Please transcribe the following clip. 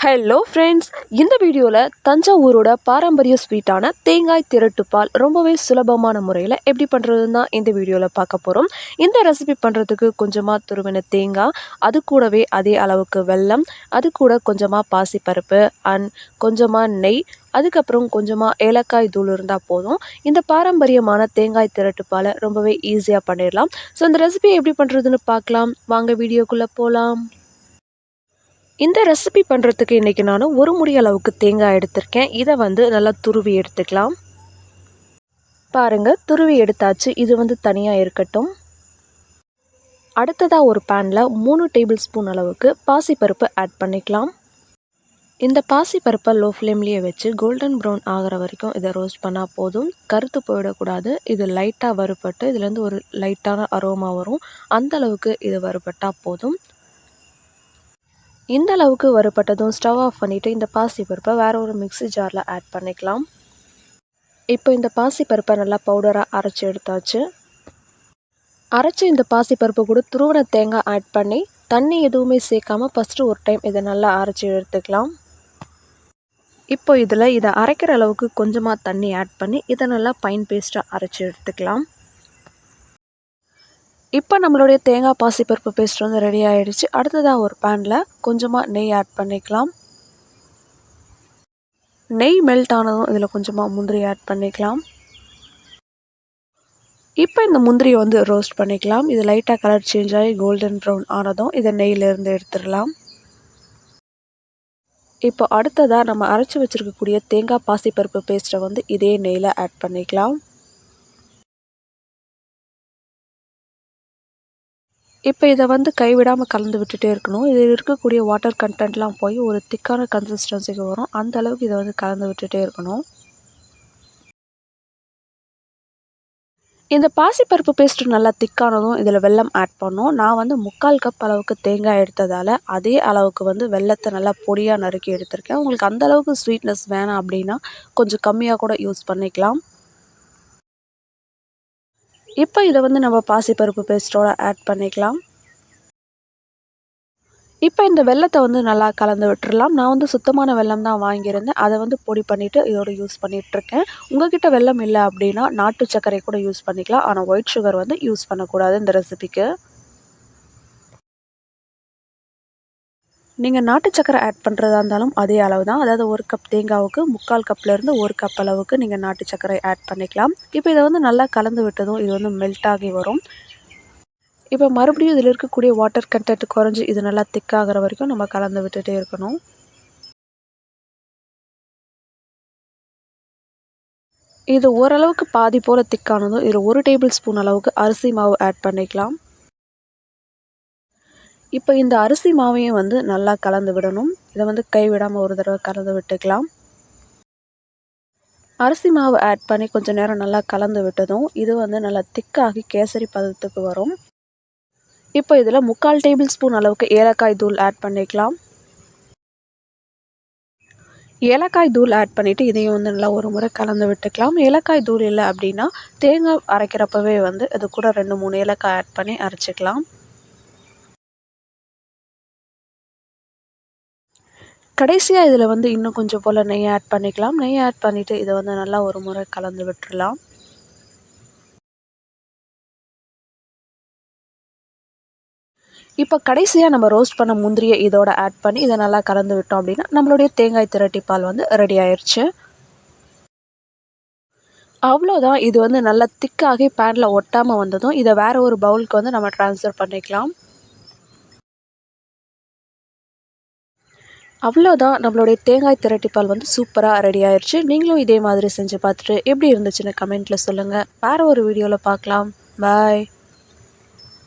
Hello friends இந்த வீடியோவில் தஞ்சாவூரோட பாரம்பரிய ஸ்வீட்டான தேங்காய் திரட்டுப்பால் ரொம்பவே சுலபமான முறையில் எப்படி பண்ணுறதுன்னு தான் இந்த வீடியோவில் பார்க்க போகிறோம் இந்த ரெசிபி பண்ணுறதுக்கு கொஞ்சமாக துருவின தேங்காய் அது கூடவே அதே அளவுக்கு வெல்லம் அது கூட கொஞ்சமாக பாசிப்பருப்பு அண்ட் கொஞ்சமாக நெய் அதுக்கப்புறம் கொஞ்சமாக ஏலக்காய் தூள் இருந்தால் போதும். இந்த பாரம்பரியமான தேங்காய் திரட்டுப்பாலை ரொம்பவே ஈஸியாக பண்ணிடலாம். ஸோ இந்த ரெசிபி எப்படி பண்ணுறதுன்னு பார்க்கலாம். வாங்க வீடியோக்குள்ளே போகலாம் இந்த ரெசிபி பண்ணுறதுக்கு இன்றைக்கி நான் ஒரு முடி அளவுக்கு தேங்காய் எடுத்திருக்கேன். இதை வந்து நல்லா துருவி எடுத்துக்கலாம். பாருங்கள் துருவி எடுத்தாச்சு. இது வந்து தனியாக இருக்கட்டும். அடுத்ததாக ஒரு பேனில் மூணு டேபிள் ஸ்பூன் அளவுக்கு பாசிப்பருப்பு ஆட் பண்ணிக்கலாம். இந்த பாசிப்பருப்பை லோ ஃப்ளேம்லேயே வச்சு கோல்டன் ப்ரௌன் ஆகிற வரைக்கும் இதை ரோஸ்ட் பண்ணால் போதும். கருத்து போயிடக்கூடாது. இது லைட்டாக வறுபட்டு இதுலேருந்து ஒரு லைட்டான அரோமா வரும். அந்த அளவுக்கு இது வறுபட்டால் போதும். இந்த அளவுக்கு வறுபட்டதும் ஸ்டவ் ஆஃப் பண்ணிவிட்டு இந்த பாசி பருப்பை வேறு ஒரு மிக்ஸி ஜாரில் ஆட் பண்ணிக்கலாம். இப்போ இந்த பாசி பருப்பை நல்லா பவுடராக அரைச்சி எடுத்தாச்சு. அரைச்சி இந்த பாசி பருப்பு கூட துருவன தேங்காய் ஆட் பண்ணி தண்ணி எதுவுமே சேர்க்காமல் ஃபஸ்ட்டு ஒரு டைம் இதை நல்லா அரைச்சி எடுத்துக்கலாம். இப்போ இதில் இதை அரைக்கிற அளவுக்கு கொஞ்சமாக தண்ணி ஆட் பண்ணி இதை நல்லா பைன் பேஸ்ட்டாக அரைச்சி எடுத்துக்கலாம். இப்போ நம்மளுடைய தேங்காய் பாசிப்பருப்பு பேஸ்ட் வந்து ரெடி ஆகிடுச்சு அடுத்ததாக ஒரு பேனில் கொஞ்சமாக நெய் ஆட் பண்ணிக்கலாம். நெய் மெல்ட் ஆனதும் இதில் கொஞ்சமாக முந்திரி ஆட் பண்ணிக்கலாம். இப்போ இந்த முந்திரியை வந்து ரோஸ்ட் பண்ணிக்கலாம். இது லைட்டாக கலர் சேஞ்ச் ஆகி கோல்டன் ப்ரௌன் ஆனதும் இதை நெய்யிலேருந்து எடுத்துடலாம். இப்போ அடுத்ததாக நம்ம அரைச்சி வச்சுருக்கக்கூடிய தேங்காய் பாசிப்பருப்பு பேஸ்ட்டை வந்து இதே நெய்யில் ஆட் பண்ணிக்கலாம். இப்போ இதை வந்து கைவிடாமல் கலந்து விட்டுட்டே இருக்கணும். இதில் இருக்கக்கூடிய வாட்டர் கண்டென்ட்லாம் போய் ஒரு திக்கான கன்சிஸ்டன்சிக்கு வரும். அந்த அளவுக்கு இதை வந்து கலந்து விட்டுட்டே இருக்கணும். இந்த பாசிப்பருப்பு பேஸ்ட் நல்லா திக்கானதும் இதில் வெல்லம் ஆட் பண்ணோம். நான் வந்து முக்கால் கப் அளவுக்கு தேங்காய் எடுத்ததால் அதே அளவுக்கு வந்து வெள்ளத்தை நல்லா பொடியாக நறுக்கி எடுத்திருக்கேன். உங்களுக்கு அந்த அளவுக்கு ஸ்வீட்னஸ் வேணாம் அப்படின்னா கொஞ்சம் கம்மியாக கூட யூஸ் பண்ணிக்கலாம். இப்போ இதை வந்து நம்ம பாசிப்பருப்பு பேஸ்ட்டோடு ஆட் பண்ணிக்கலாம். இப்போ இந்த வெள்ளத்தை வந்து நல்லா கலந்து விட்டுறலாம். நான் வந்து சுத்தமான வெள்ளம் தான் வாங்கியிருந்தேன். அதை வந்து பொடி பண்ணிவிட்டு இதோட யூஸ் பண்ணிகிட்ருக்கேன் உங்கள்கிட்ட வெள்ளம் இல்லை அப்படின்னா நாட்டு சர்க்கரை கூட யூஸ் பண்ணிக்கலாம். ஆனால் ஒயிட் சுகர் வந்து யூஸ் பண்ணக்கூடாது இந்த ரெசிபிக்கு நீங்கள் நாட்டு சக்கரை ஆட் பண்ணுறதா இருந்தாலும் அதே அளவு தான் அதாவது ஒரு கப் தேங்காவுக்கு முக்கால் கப்லேருந்து ஒரு கப் அளவுக்கு நீங்கள் நாட்டு சக்கரை ஆட் பண்ணிக்கலாம். இப்போ இதை வந்து நல்லா கலந்து விட்டதும் இது வந்து மெல்ட் ஆகி வரும். இப்போ மறுபடியும் இதில் இருக்கக்கூடிய வாட்டர் கண்டென்ட் குறைஞ்சி இது நல்லா திக்காகிற வரைக்கும் நம்ம கலந்து விட்டுகிட்டே இருக்கணும். இது ஓரளவுக்கு பாதி போல் திக்கானதும் இதில் ஒரு டேபிள் ஸ்பூன் அளவுக்கு அரிசி மாவு ஆட் பண்ணிக்கலாம். இப்போ இந்த அரிசி மாவையும் வந்து நல்லா கலந்து விடணும். இதை வந்து கைவிடாமல் ஒரு தடவை கலந்து விட்டுக்கலாம். அரிசி மாவு ஆட் பண்ணி கொஞ்சம் நேரம் நல்லா கலந்து விட்டதும் இது வந்து நல்லா திக்காகி கேசரி பதத்துக்கு வரும். இப்போ இதில் முக்கால் டேபிள் ஸ்பூன் அளவுக்கு ஏலக்காய் தூள் ஆட் பண்ணிக்கலாம். ஏலக்காய் தூள் ஆட் பண்ணிவிட்டு இதையும் வந்து நல்லா ஒரு முறை கலந்து விட்டுக்கலாம். ஏலக்காய் தூள் இல்லை அப்படின்னா தேங்காய் அரைக்கிறப்பவே வந்து இது கூட ரெண்டு மூணு ஏலக்காய் ஆட் பண்ணி அரைச்சிக்கலாம். கடைசியாக இதில் வந்து இன்னும் கொஞ்சம் போல் நெய் ஆட் பண்ணிக்கலாம். நெய் ஆட் பண்ணிவிட்டு இதை வந்து நல்லா ஒரு முறை கலந்து விட்டுடலாம் இப்போ கடைசியாக நம்ம ரோஸ்ட் பண்ண முந்திரியை இதோட ஆட் பண்ணி இதை நல்லா கலந்து விட்டோம் அப்படின்னா நம்மளுடைய தேங்காய் திரட்டி பால் வந்து ரெடி ஆயிடுச்சு அவ்வளோதான் இது வந்து நல்லா திக்காகி பேனில் ஒட்டாமல் வந்ததும் இதை வேறு ஒரு பவுலுக்கு வந்து நம்ம ட்ரான்ஸ்ஃபர் பண்ணிக்கலாம். அவ்வளோதான் நம்மளுடைய தேங்காய் திரட்டிப்பால் வந்து சூப்பராக ரெடி ஆயிடுச்சு நீங்களும் இதே மாதிரி செஞ்சு பார்த்துட்டு எப்படி இருந்துச்சுன்னு கமெண்ட்டில் சொல்லுங்கள் வேறு ஒரு வீடியோவில் பார்க்கலாம். பாய்